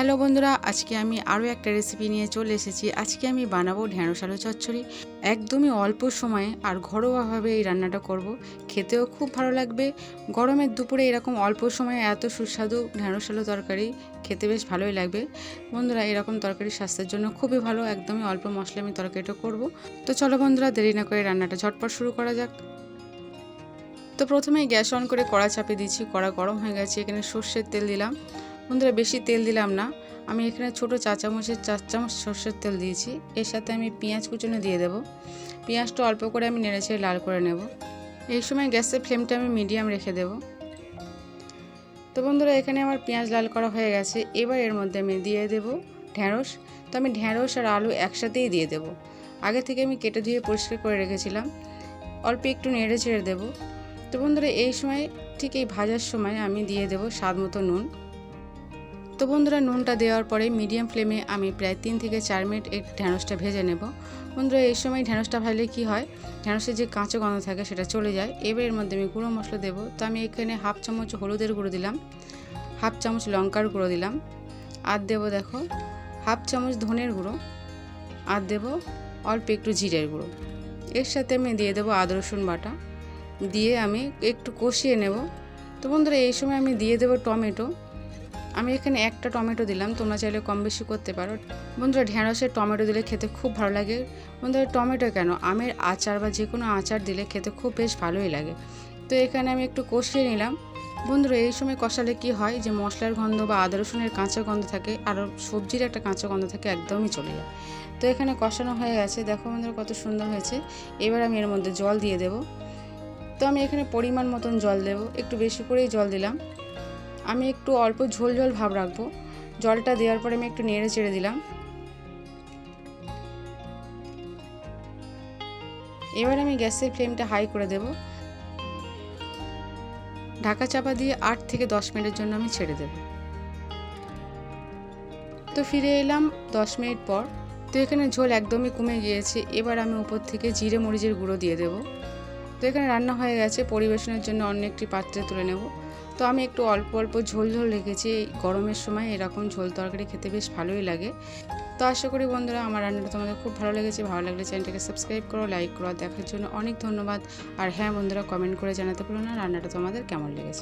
Hello বন্ধুরা, আজকে আমি আরও একটা রেসিপি নিয়ে চলে এসেছি। আজকে আমি বানাবো ঢ্যাঁড়স আলু চচ্চড়ি। একদমই অল্প সময়ে আর ঘরোয়াভাবে এই রান্নাটা করব। খেতেও খুব ভালো লাগবে। গরমের দুপুরে এরকম অল্প সময়ে এত সুস্বাদু ঢ্যাঁড়স আলু তরকারি খেতে বেশ ভালোই লাগবে। বন্ধুরা, এরকম তরকারি স্বাস্থ্যের জন্য খুবই ভালো। একদমই অল্প মশলা আমি তরকারিটা করব। তো চলো বন্ধুরা, দেরি না করে রান্নাটা ঝটপট শুরু করা যাক। তো প্রথমেই গ্যাস অন করে কড়া চাপিয়ে দিচ্ছি। কড়া গরম হয়ে গেছে। এখানে সর্ষের তেল দিলাম। বন্ধুরা বেশি তেল দিলাম না। আমি এখানে ছোটো চা চামচের চার চামচ সর্ষের তেল দিয়েছি। এর সাথে আমি পেঁয়াজ কুচনো দিয়ে দেবো। পেঁয়াজটা অল্প করে আমি নেড়েছে লাল করে নেব। এই সময় গ্যাসের ফ্লেমটা আমি মিডিয়াম রেখে দেব। তো বন্ধুরা, এখানে আমার পেঁয়াজ লাল করা হয়ে গেছে। এবার এর মধ্যে আমি দিয়ে দেব ঢ্যাঁড়স তো আমি ঢ্যাঁড়স আর আলু একসাথেই দিয়ে দেব। আগে থেকে আমি কেটে ধুয়ে পরিষ্কার করে রেখেছিলাম। অল্প একটু নেড়ে ছেড়ে দেবো। তো বন্ধুরা, এই সময় ঠিক এই ভাজার সময় আমি দিয়ে দেবো স্বাদ মতো নুন। তো বন্ধুরা, নুনটা দেওয়ার পরে মিডিয়াম ফ্লেমে আমি প্রায় তিন থেকে চার মিনিট এই ঢ্যাঁড়সটা ভেজে নেব। বন্ধুরা, এই সময় ঢ্যাঁড়সটা ভাজলে কি হয়? ঢ্যাঁড়সের যে কাঁচা গন্ধ থাকে সেটা চলে যায়। এবার এর মধ্যে আমি গুঁড়ো মশলা দেবো। তো আমি এখানে হাফ চামচ হলুদের গুঁড়ো দিলাম, হাফ চামচ লঙ্কার গুঁড়ো দিলাম। আর দেবো দেখো, হাফ চামচ ধনের গুঁড়ো, আর দেবো অল্প একটু জিরের গুঁড়ো। এর সাথে আমি দিয়ে দেবো আদা, রসুন বাটা। দিয়ে আমি একটু কষিয়ে নেব। তো বন্ধুরা, এই সময় আমি দিয়ে দেবো টমেটো। আমি এখানে একটা টমেটো দিলাম, তোমরা চাইলে কম বেশি করতে পারো। বন্ধুরা ঢ্যাঁড়সের টমেটো দিলে খেতে খুব ভালো লাগে। বন্ধুরা, টমেটো কেন? আমের আচার বা যে কোনো আচার দিলে খেতে খুব বেশ ভালোই লাগে। তো এখানে আমি একটু কষিয়ে নিলাম। বন্ধুরা, এই সময় কষালে কি হয়? যে মশলার গন্ধ বা আদা রসুনের কাঁচা গন্ধ থাকে, আর সবজির একটা কাঁচা গন্ধ থাকে, একদমই চলে যায়। তো এখানে কষানো হয়ে গেছে। দেখো বন্ধুরা, কত সুন্দর হয়েছে। এবার আমি এর মধ্যে জল দিয়ে দেবো। তো আমি এখানে পরিমাণ মতন জল দেব। একটু বেশি করেই জল দিলাম। আমি একটু অল্প ঝোল ঝোল ভাব রাখব। জলটা দেওয়ার পরে আমি একটু নেড়ে চেড়ে দিলাম। এবার আমি গ্যাসের ফ্লেমটা হাই করে দেব। ঢাকা চাপা দিয়ে আট থেকে দশ মিনিটের জন্য আমি ছেড়ে দেব। তো ফিরে এলাম দশ মিনিট পর। তো এখানে ঝোল একদমই কমে গিয়েছে। এবার আমি উপর থেকে জিরে মরিচের গুঁড়ো দিয়ে দেবো। তো এখানে রান্না হয়ে গেছে, পরিবেশনের জন্য অন্য একটি পাত্রে তুলে নেব। তো আমি একটু অল্প অল্প ঝোল ঝোল রেখেছি, এই গরমের সময় এরকম ঝোল তরকারি খেতে বেশ ভালোই লাগে। তো আশা করি বন্ধুরা আমার রান্নাটা তোমাদের খুব ভালো লেগেছে, ভালো লাগলে চ্যানেলটাকে সাবস্ক্রাইব করো, লাইক করো দেখার জন্য অনেক ধন্যবাদ। আর হ্যাঁ বন্ধুরা কমেন্ট করে জানাতে পারো না, রান্নাটা তোমাদের কেমন লেগেছে।